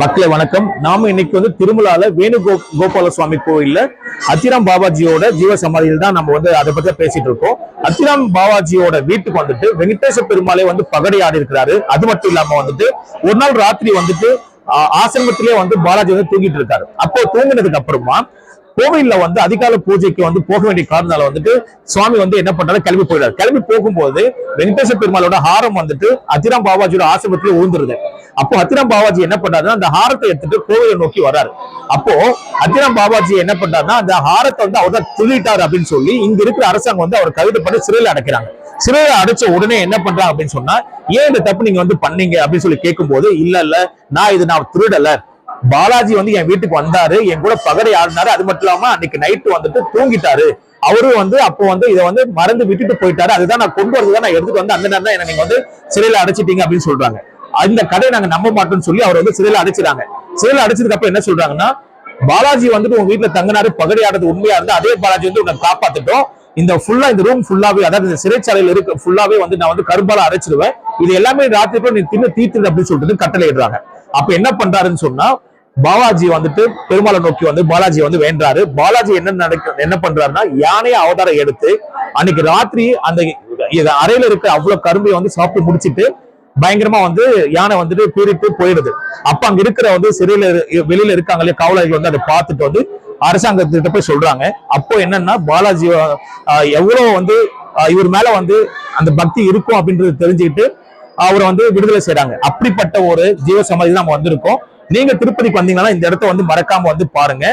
மக்களை வணக்கம். நாம இன்னைக்கு வந்து திருமலால வேணு கோ கோபால சுவாமி கோயில்ல அத்திராம் பாபாஜியோட ஜீவ சமாதியில் தான் நம்ம வந்து அதை பத்தி பேசிட்டு இருக்கோம். அத்திராம் பாபாஜியோட வீட்டுக்கு வந்துட்டு வெங்கடேச பெருமாளே வந்து பகடை ஆடி இருக்கிறாரு. அது மட்டும் இல்லாம வந்துட்டு ஒரு நாள் ராத்திரி வந்துட்டு ஆசிரமத்திலே வந்து பாலாஜி வந்து தூங்கிட்டு இருக்காரு. அப்போ தூங்கினதுக்கு அப்புறமா கோவில்ல வந்து அதிகால பூஜைக்கு வந்து போக வேண்டிய காரணத்தால வந்துட்டு சுவாமி வந்து என்ன பண்றாரு? கிளம்பி போயிடாரு கிளம்பி போகும்போது வெங்கடேச பெருமாளோட ஹாரம் வந்துட்டு அத்திராம் பாபாஜியோட ஆசிரமத்திலே ஊந்துருது. அப்போ அத்திராம் பாபாஜி என்ன பண்றாருன்னா அந்த ஹாரத்தை எடுத்துட்டு கோவிலை நோக்கி வர்றாரு. அப்போ அத்திராம் பாபாஜி என்ன பண்றாருன்னா அந்த ஹாரத்தை வந்து அவர் தான் திருடிட்டாரு அப்படின்னு சொல்லி இங்க இருக்கிற அரசாங்கம் வந்து அவர் கைது பண்ணி சிறையில அடைக்கிறாங்க. சிறையில அடைச்ச உடனே என்ன பண்றாங்க அப்படின்னு சொன்னா ஏன் இந்த தப்பு நீங்க வந்து பண்ணீங்க? அப்படின்னு சொல்லி கேட்கும்போது இல்ல இல்ல நான் இது நான் திருடல. பாலாஜி வந்து என் வீட்டுக்கு வந்தாரு. என் கூட பகடை ஆடினாரு. அது மட்டும் இல்லாம அன்னைக்கு நைட்டு வந்துட்டு தூங்கிட்டாரு. அவரும் வந்து அப்போ வந்து இதை வந்து மறந்து விட்டுட்டு போயிட்டாரு. அதுதான் நான் கொண்டு வரதுதான் நான் எடுத்துட்டு வந்து அந்த நேரம் தான் என்ன நீங்க வந்து சிறையில அடைச்சிட்டீங்க அப்படின்னு சொல்றாங்க. அந்த கடையை நாங்க நம்ப மாட்டோம்னு சொல்லி அவர் வந்து சிறையில அடைச்சிட்டாங்க. சிறையில அடைச்சதுக்கு அப்புறம் என்ன சொல்றாங்கன்னா பாலாஜி வந்துட்டு உங்க வீட்டுல தங்கினாரு பகடையாடுறது உண்மையா இருந்தா அதே பாலாஜி வந்து உன்னை காப்பாத்துட்டோம். இந்த ஃபுல்லா இந்த ரூம் ஃபுல்லாவே அதாவது இந்த சிறைச்சாலையில இருக்க ஃபுல்லாவே வந்து நான் வந்து கரும்பால அரைச்சிருவேன் இது எல்லாமே ராத்திரி நீ தின்னு தீர்த்துடு அப்படின்னு சொல்லிட்டு கட்டளை இடுறாங்க. அப்ப என்ன பண்றாருன்னு சொன்னா பாலாஜி வந்துட்டு பெருமாளை நோக்கி வந்து பாலாஜி வந்து வேண்டாரு பாலாஜி என்ன நடக்க என்ன பண்றாருன்னா யானையை அவதாரம் எடுத்து அன்னைக்கு ராத்திரி அந்த அறையில இருக்க அவ்வளவு கரும்பை வந்து சாப்பிட்டு முடிச்சிட்டு பயங்கரமா வந்து யானை வந்துட்டு பீறிட்டு போயிடுது. அப்ப அங்க இருக்கிற வந்து சிறையில வெளியில இருக்காங்களே காவலர்கள் வந்து அதை பார்த்துட்டு வந்து அரசாங்கத்திட்ட போய் சொல்றாங்க. அப்போ என்னன்னா பாலாஜி எவ்வளவு வந்து இவர் மேல வந்து அந்த பக்தி இருக்கும் அப்படின்றது தெரிஞ்சுக்கிட்டு அவரை வந்து விடுதலை செய்யறாங்க அப்படிப்பட்ட ஒரு ஜீவ சமாதி நம்ம வந்திருக்கோம். நீங்க திருப்பதிக்கு வந்தீங்கன்னா இந்த இடத்த வந்து மறக்காம வந்து பாருங்க.